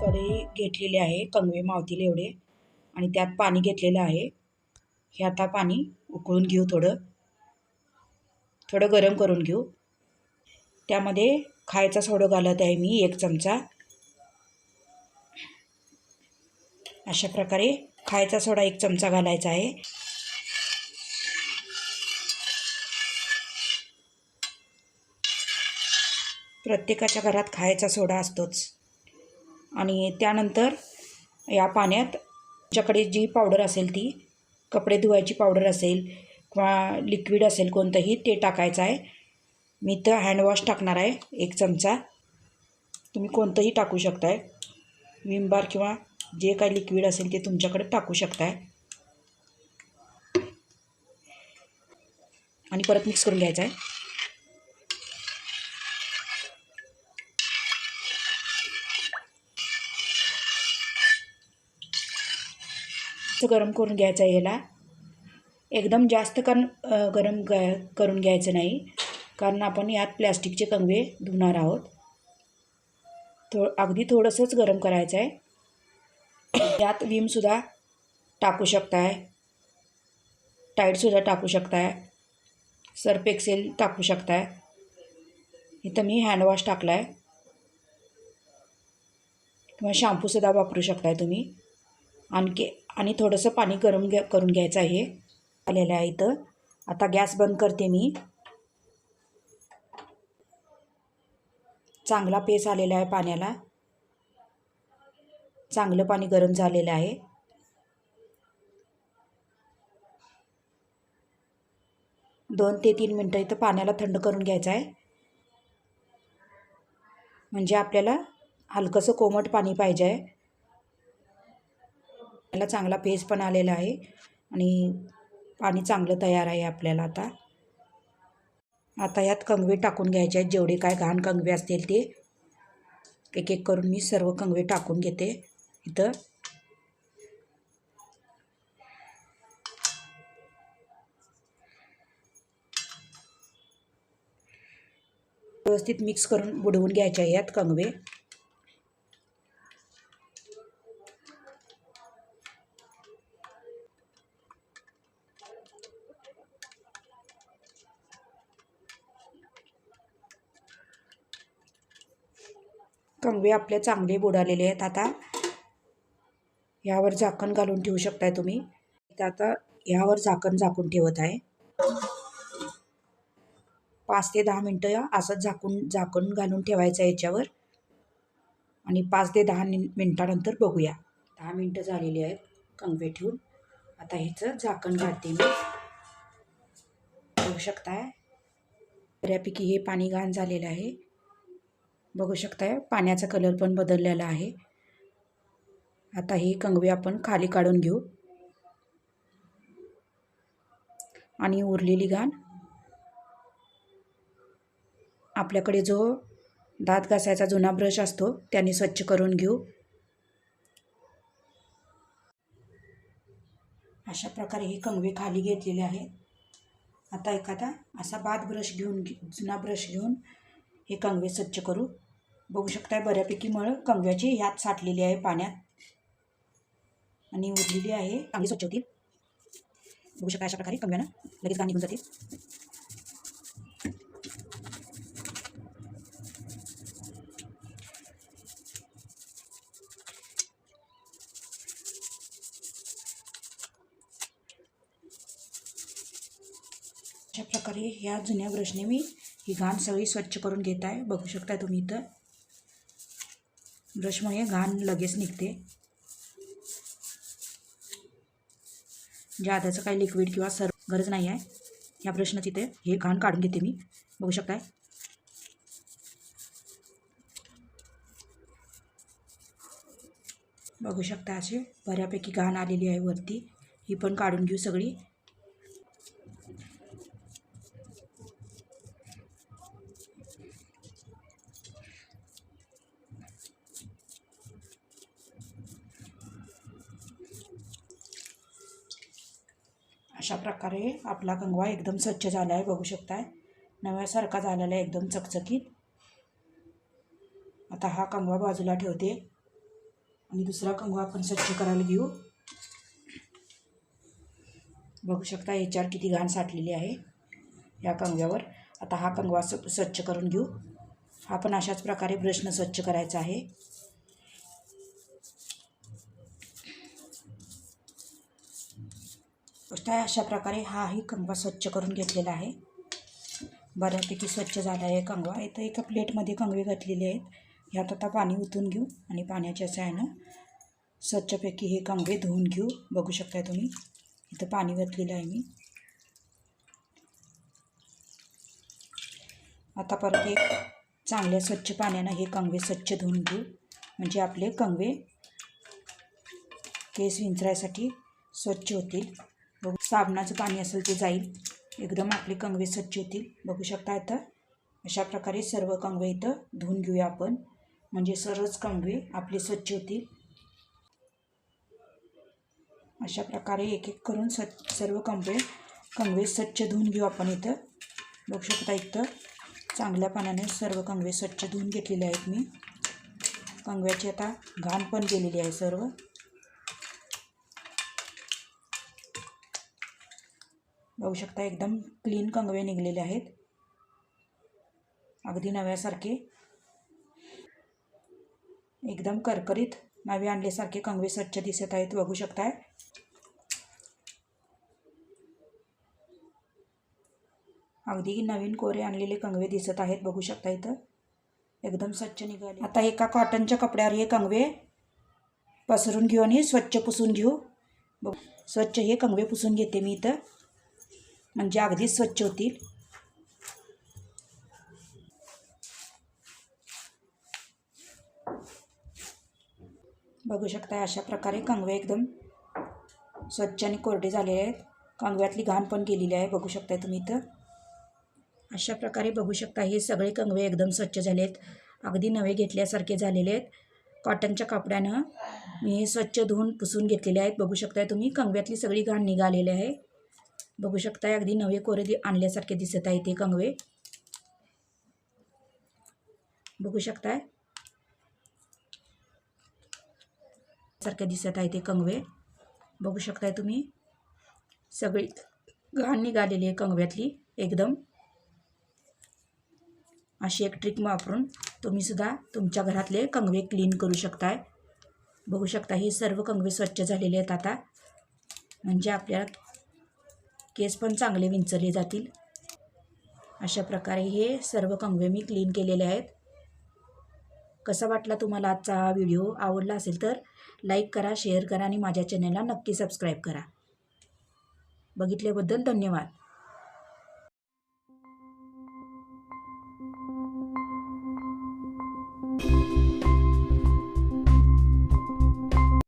कढई घेतलेली आहे कंगवे मावतील एवढे. आणि त्यात पाणी घेतलेलं आहे. हे आता पाणी उकळून घेऊ थोडं. थोडं गरम करून घेऊ. त्यामध्ये खायचा सोडा घालत आहे मी एक चमचा. अशा प्रकारे खायचा सोडा एक चमचा घालायचा आहे. प्रत्येकाच्या घरात खायचा सोडा असतोच. आणि त्यानंतर या पाण्यात तुमच्याकडे जी पावडर असेल ती कपडे धुवायची पावडर असेल किंवा लिक्विड असेल कोणतंही ते टाकायचं आहे. मी तर हँडवॉश टाकणार आहे एक चमचा. तुम्ही कोणतंही टाकू शकताय. विम बार किंवा जे काही लिक्विड असेल ते तुमच्याकडे टाकू शकताय. आणि परत मिक्स करून घ्यायचं आहे. तर गरम करून घ्यायचं आहे ह्याला. एकदम जास्त कारण गरम ग करून घ्यायचं नाही. कारण आपण यात प्लॅस्टिकचे कंगवे धुणार आहोत. थो अगदी थोडंसंच गरम करायचं आहे. यात विमसुद्धा टाकू शकताय. टाईटसुद्धा टाकू शकताय. सर्फ एक्सेल टाकू शकताय. इथं मी हँडवॉश टाकला आहे किंवा शॅम्पूसुद्धा वापरू शकताय तुम्ही. आणखी आणि थोडंसं पाणी गरम घ्या करून घ्यायचं आहे. आलेलं आहे इथं. आता गॅस बंद करते मी. चांगला पेस आलेला आहे पाण्याला. चांगलं पाणी गरम झालेलं आहे. दोन ते तीन मिनटं इथं पाण्याला थंड करून घ्यायचं आहे. म्हणजे आपल्याला हलकंसं कोमट पाणी पाहिजे आहे. याला चांगला फेस पण आलेला आहे. आणि पाणी चांगलं तयार आहे आपल्याला आता. आता यात कंगवे टाकून घ्यायचे आहेत. जेवढे काय घाण कंगवे असतील ते. एक एक करून मी सर्व कंगवे टाकून घेते इथं. व्यवस्थित मिक्स करून बुडवून घ्यायचे आहे यात कंगवे. कंगवे आपले चांगले बुडालेले आहेत. आता ह्यावर झाकण घालून ठेवू शकताय तुम्ही. आता ह्यावर झाकण झाकून ठेवत आहे. पाच ते दहा मिनटं असंच झाकून झाकण घालून ठेवायचं आहे याच्यावर. आणि पाच ते दहा मिनटानंतर बघूया. दहा मिनटं झालेली आहेत कंगवे ठेवून. आता ह्याचं झाकण घालते मी. बघू शकताय? बऱ्यापैकी हे पाणी घाण झालेलं आहे. बघू शकताय. पाण्याचा कलर पण बदललेला आहे. आता ही कंगवे आपण खाली काढून घेऊ. आणि उरलेली घाण आपल्याकडे जो दात घासायचा जुना ब्रश असतो त्याने स्वच्छ करून घेऊ. अशा प्रकारे ही कंगवे खाली घेतलेली आहेत आता एखादा असा बाद ब्रश घेऊन जुना ब्रश घेऊन हे कंगवे स्वच्छ करू. बघू शकताय बऱ्यापैकी मळ कंगव्याची ह्यात साठलेली आहे पाण्यात. आणि उरलेली आहे. चांगली स्वच्छ होतील. बघू शकता अशा प्रकारे कंगव्यानं लगेच घाण निघून जातील. अशा प्रकारे ह्या जुन्या ब्रशने मी ही घाण सगळी स्वच्छ करून घेत आहे. बघू शकता तुम्ही इथं. ब्रशमुळे घाण लगेच निघते. जादाचं काही लिक्विड किंवा सर गरज नाही आहे ह्या ब्रशनं तिथे हे घाण काढून घेते मी. बघू शकताय? बघू शकता असे बऱ्यापैकी घाण आलेली आहे वरती. ही पण काढून घेऊ सगळी. अशा प्रकारे आपला कंगवा एकदम स्वच्छ झाला आहे बघू शकताय. नव्यासारखा झालेला आहे एकदम चकचकीत. आता हा कंगवा बाजूला ठेवते. आणि दुसरा कंगवा आपण स्वच्छ करायला घेऊ. बघू शकता याच्यावर किती घाण साठलेली आहे या कंगव्यावर आता हा कंगवा स्व स्वच्छ करून घेऊ. हा पण अशाच प्रकारे ब्रशनं स्वच्छ करायचा आहे. गोष्ट अशा प्रकारे हाही कंगवा स्वच्छ करून घेतलेला आहे. बऱ्यापैकी स्वच्छ झाला आहे कंगवा. इथं एका प्लेटमध्ये कंगवे घातलेले आहेत. ह्यात आता पाणी ओतून घेऊ आणि पाण्याच्या साहाय्यानं स्वच्छपैकी हे कंगवे धुवून घेऊ. बघू शकताय तुम्ही. इथं पाणी घातलेलं आहे मी. आता परत एक चांगल्या स्वच्छ पाण्यानं हे कंगवे स्वच्छ धुवून घेऊ. म्हणजे आपले कंगवे केस विंचरायसाठी स्वच्छ होतील. बघू साबणाचं पाणी असेल ते जाईल. एकदम आपले कंगवे स्वच्छ होतील बघू शकता इथं अशा प्रकारे सर्व कंगवे इथं धुवून घेऊया आपण. म्हणजे सर्वच कंगवे आपले स्वच्छ होतील. अशा प्रकारे एक एक करून स्वच्छ सर्व कंगवे कंगवे स्वच्छ धुवून घेऊ आपण इथं. बघू शकता इथं चांगल्या पाण्याने सर्व कंगवे स्वच्छ धुवून घेतलेले आहेत मी. कंगव्याची आता घाण पण गेलेली आहे सर्व. बघू शकता एकदम क्लीन कंगवे निघलेले आहेत. अगदी नव्यासारखे. एकदम करकरीत नवे आणल्यासारखे कंगवे स्वच्छ दिसत आहेत बघू शकताय. अगदी नवीन कोरे आणलेले कंगवे दिसत आहेत बघू शकता इथं. एकदम स्वच्छ निघाले. आता एका कॉटनच्या कपड्यावर हे कंगवे पसरून घेऊ आणि स्वच्छ पुसून घेऊ. बघ स्वच्छ हे कंगवे पुसून घेते मी इथं. म्हणजे अगदी स्वच्छ होतील. बघू शकता अशा प्रकारे कंगवे एकदम स्वच्छ आणि कोरडे झालेले आहेत. कंगव्यातली घाण पण गेलेली आहे. बघू शकताय तुम्ही इथं. अशा प्रकारे बघू शकता हे सगळे कंगवे एकदम स्वच्छ झाले आहेत. अगदी नवे घेतल्यासारखे झालेले आहेत. कॉटनच्या कपड्यानं मी हे स्वच्छ धुवून पुसून घेतलेले आहेत. बघू शकताय तुम्ही कंगव्यातली सगळी घाण निघालेली आहे. बघू शकताय अगदी नवे कोरे दि आणल्यासारखे दिसत आहे ते कंगवे. बघू शकताय. सारखे दिसत आहे ते कंगवे. बघू शकताय तुम्ही. सगळी घाण निघालेली आहे कंगव्यातली एकदम. अशी एक ट्रिक वापरून तुम्हीसुद्धा तुमच्या घरातले कंगवे क्लीन करू शकताय. बघू शकता हे सर्व कंगवे स्वच्छ झालेले आहेत आता. म्हणजे आपल्या केस पण चांगले विंचरले जातील. अशा प्रकारे हे सर्व कंगवे मी क्लीन केलेले आहेत. कसा वाटला तुम्हाला आजचा हा व्हिडिओ आवडला असेल तर लाईक करा शेअर करा आणि माझ्या चॅनलला नक्की सबस्क्राईब करा. बघितल्याबद्दल धन्यवाद.